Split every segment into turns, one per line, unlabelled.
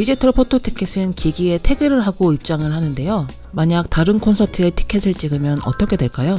디지털 포토 티켓은 기기에 태그를 하고 입장을 하는데요. 만약 다른 콘서트의 티켓을 찍으면 어떻게 될까요?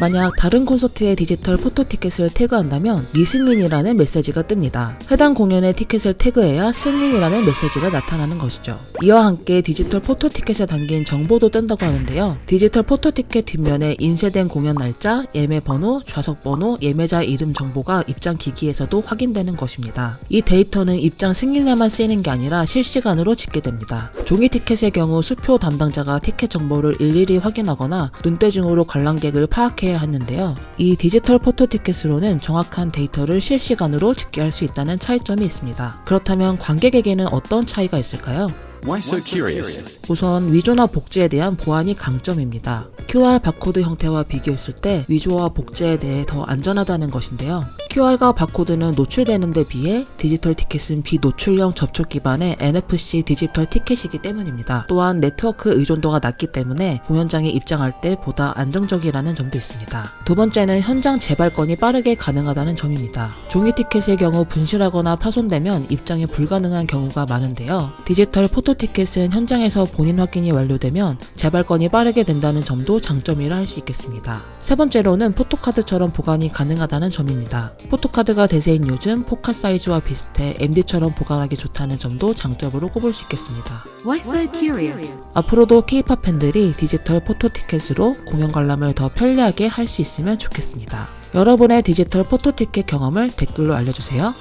만약 다른 콘서트의 디지털 포토 티켓을 태그한다면 미승인이라는 메시지가 뜹니다. 해당 공연의 티켓을 태그해야 승인이라는 메시지가 나타나는 것이죠. 이와 함께 디지털 포토 티켓에 담긴 정보도 뜬다고 하는데요. 디지털 포토 티켓 뒷면에 인쇄된 공연 날짜, 예매 번호, 좌석 번호, 예매자 이름 정보가 입장 기기에서도 확인되는 것입니다. 이 데이터는 입장 승인에만 쓰 이는 게 아니라 실시간으로 집계됩니다. 종이 티켓의 경우 수표 담당자가 티켓 정보를 일일이 확인하거나 눈대중으로 관람객을 파악해야 하는데요. 이 디지털 포토 티켓으로는 정확한 데이터를 실시간으로 집계할 수 있다는 차이점이 있습니다. 그렇다면 관객에게는 어떤 차이가 있을까요?
Why so curious?
우선 위조나 복제에 대한 보안이 강점입니다. QR 바코드 형태와 비교했을 때 위조와 복제에 대해 더 안전하다는 것인데요. QR과 바코드는 노출되는 데 비해 디지털 티켓은 비노출형 접촉 기반의 NFC 디지털 티켓이기 때문입니다. 또한 네트워크 의존도가 낮기 때문에 공연장에 입장할 때 보다 안정적이라는 점도 있습니다. 두 번째는 현장 재발권이 빠르게 가능하다는 점입니다. 종이 티켓의 경우 분실하거나 파손되면 입장이 불가능한 경우가 많은데요. 디지털 포토 티켓은 현장에서 본인 확인이 완료되면 재발권이 빠르게 된다는 점도 장점이라 할 수 있겠습니다. 세 번째로는 포토카드처럼 보관이 가능하다는 점입니다. 포토카드가 대세인 요즘 포카 사이즈와 비슷해 MD처럼 보관하기 좋다는 점도 장점으로 꼽을 수 있겠습니다. 앞으로도 K-팝 팬들이 디지털 포토 티켓으로 공연 관람을 더 편리하게 할 수 있으면 좋겠습니다. 여러분의 디지털 포토 티켓 경험을 댓글로 알려주세요.